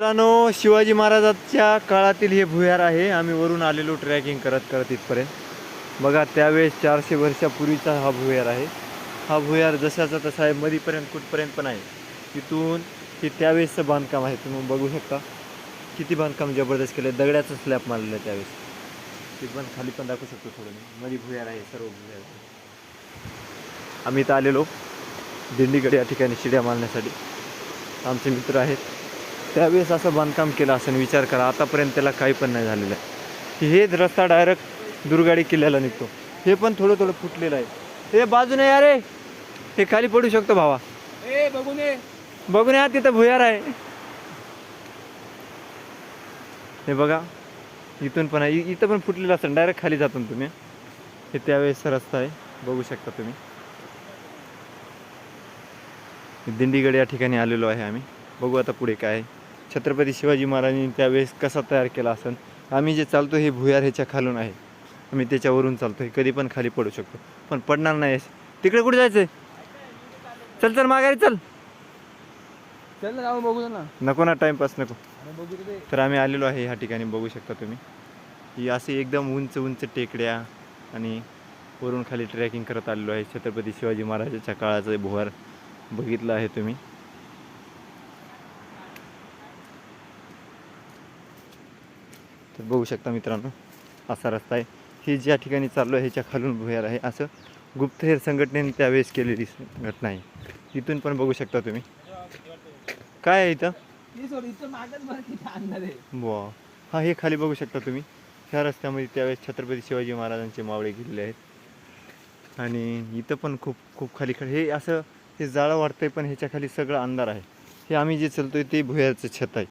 मित्रांनो शिवाजी महाराजांच्या काळातील हे भुयार आहे. आम्ही वरून आलेलो ट्रॅकिंग करत करत इथपर्यंत. बघा त्यावेळेस चारशे वर्षापूर्वीचा हा भुयार आहे. हा भुयार जशाचा तसा आहे मधीपर्यंत कुठपर्यंत पण आहे. तिथून हे त्यावेळेसचं बांधकाम आहे. तुम्ही बघू शकता. किती बांधकाम जबरदस्त केलं दगड्याचं स्लॅब मारलेलं आहे त्यावेळेस. ते पण खाली पण दाखवू शकतो थोडं मी. मधी भुयार आहे सर्व भुयार आम्ही इथं आलेलो. दिंडीकडे या ठिकाणी शिड्या मारण्यासाठी. आमचे मित्र आहेत. त्यावेळेस असं बांधकाम केलं असं विचार करा आतापर्यंत त्याला काही पण नाही झालेलं आहे. हेच रस्ता डायरेक्ट दुर्गाडी किल्ल्याला निघतो. हे पण थोडं थोडं फुटलेलं आहे. हे बाजूने या रे. हे खाली पडू शकतो भावा. ए बघून ये बघून या तिथं भुयार आहे. हे बघा. इथून पण आहे. इथं पण फुटलेलं असतं. डायरेक्ट खाली जातो ना तुम्ही. हे त्यावेळेसचा रस्ता आहे. बघू शकता तुम्ही. दिंडीगड या ठिकाणी आलेलो आहे आम्ही. बघू आता पुढे काय आहे. छत्रपती शिवाजी महाराजांनी त्यावेळेस कसा तयार केला असेल आम्ही जे चालतो हे भुयार ह्याच्या खालून आहे. आम्ही त्याच्यावरून चालतो हे कधी पण खाली पडू शकतो. पण पडणार नाही तिकडे कुठे जायचं चल चल माघारी चल. चल ना बघू ना. नको ना टाइमपास नको. तर आम्ही आलेलो आहे ह्या ठिकाणी बघू शकता तुम्ही. ही असे एकदम उंच उंच टेकड्या आणि वरून खाली ट्रॅकिंग करत आलेलो आहे छत्रपती शिवाजी महाराजाच्या काळाचं भुवार बघितलं आहे तुम्ही. तर बघू शकता मित्रांनो असा रस्ता आहे. ही ज्या ठिकाणी चाललो आहे ह्याच्या खालून भुयार आहे. असं गुप्तहेर संघटनेने त्यावेळेस केलेली घटना आहे. इथून पण बघू शकता तुम्ही. काय आहे इथं? वा हा हे खाली बघू शकता तुम्ही. ह्या रस्त्यामध्ये त्यावेळेस छत्रपती शिवाजी महाराजांचे मावळे गेलेले आहेत. आणि इथं पण खूप खूप खाली खाली हे असं हे जाळं वाटतंय पण ह्याच्या खाली सगळं अंधार आहे. हे आम्ही जे चलतोय ते भुयारचं छत आहे.